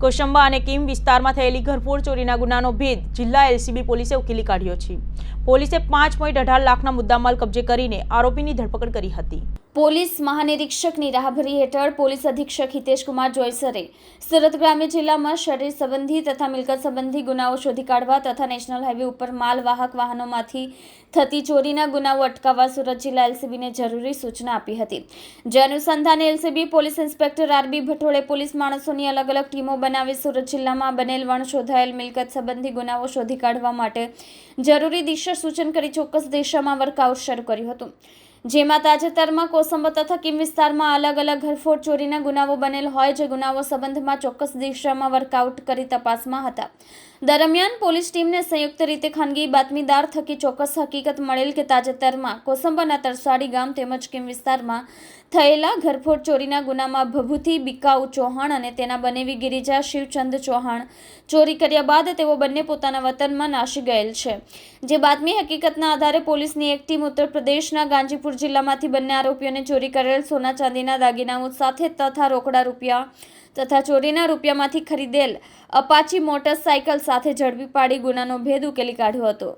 કોશંબા અને કિમ વિસ્તારમાં થયેલી ઘરફોડ ચોરીના ગુનાનો ભેદ જિલ્લા એલસીબી પોલીસે ઉકેલી કાઢ્યો છે. પોલીસે પાંચ પોઈન્ટ અઢાર લાખના મુદ્દામાલ કબજે કરીને આરોપીની ધરપકડ કરી હતી. પોલીસ મહાનિરીક્ષકની રાહબરી હેઠળ પોલીસ અધિક્ષક હિતેશકુમાર જોયસરે સુરત ગ્રામ્ય જિલ્લામાં શરીર સંબંધી તથા મિલકત સંબંધી ગુનાઓ શોધી કાઢવા તથા નેશનલ હાઈવે ઉપર માલવાહક વાહનોમાંથી થતી ચોરીના ગુનાઓ અટકાવવા સુરત જિલ્લા એલસીબીને જરૂરી સૂચના આપી હતી. જે અનુસંધાને એલસીબી પોલીસ ઇન્સ્પેક્ટર આરબી ભટોળે પોલીસ માણસોની અલગ અલગ ટીમો બનાવી સુરત જિલ્લામાં બનેલ વણ શોધાયેલ મિલકત સંબંધી ગુનાઓ શોધી કાઢવા માટે જરૂરી દિશા સૂચન કરી ચોક્કસ દિશામાં વર્કઆઉટ શરૂ કર્યું હતું. જેમાં તાજેતરમાં કોસંબો તથા કિમ વિસ્તારમાં અલગ અલગ ઘરફોડ ચોરીના ગુનાઓ બનેલ હોય જે ગુનાઓ સંબંધમાં ચોક્કસ દિશામાં વર્કઆઉટ કરી તપાસમાં હતા. દરમિયાન પોલીસ ટીમને સંયુક્ત રીતે ખાનગી બાતમીદાર થકી ચોક્કસ હકીકત મળેલ કે તાજેતરમાં કોસંબાના તરસાડી ગામ તેમજ કિમ વિસ્તારમાં થયેલા ઘરફોડ ચોરીના ગુનામાં ભભૂતિ બિકાઉ ચૌહાણ અને તેના બનેવી ગિરિજા શિવચંદ ચૌહાણ ચોરી કર્યા બાદ તેઓ બંને પોતાના વતનમાં નાસી ગયેલ છે. જે બાતમી હકીકતના આધારે પોલીસની એક ટીમ ઉત્તર પ્રદેશના ગાંજીપુર જિલ્લામાંથી બંને આરોપીઓને ચોરી કરેલ સોના ચાંદીના દાગીનાઓ સાથે તથા રોકડા રૂપિયા તથા ચોરીના રૂપિયામાંથી ખરીદેલ અપાચી મોટરસાયકલ સાથે ઝડપી પાડી ગુનાનો ભેદ ઉકેલી કાઢ્યો હતો.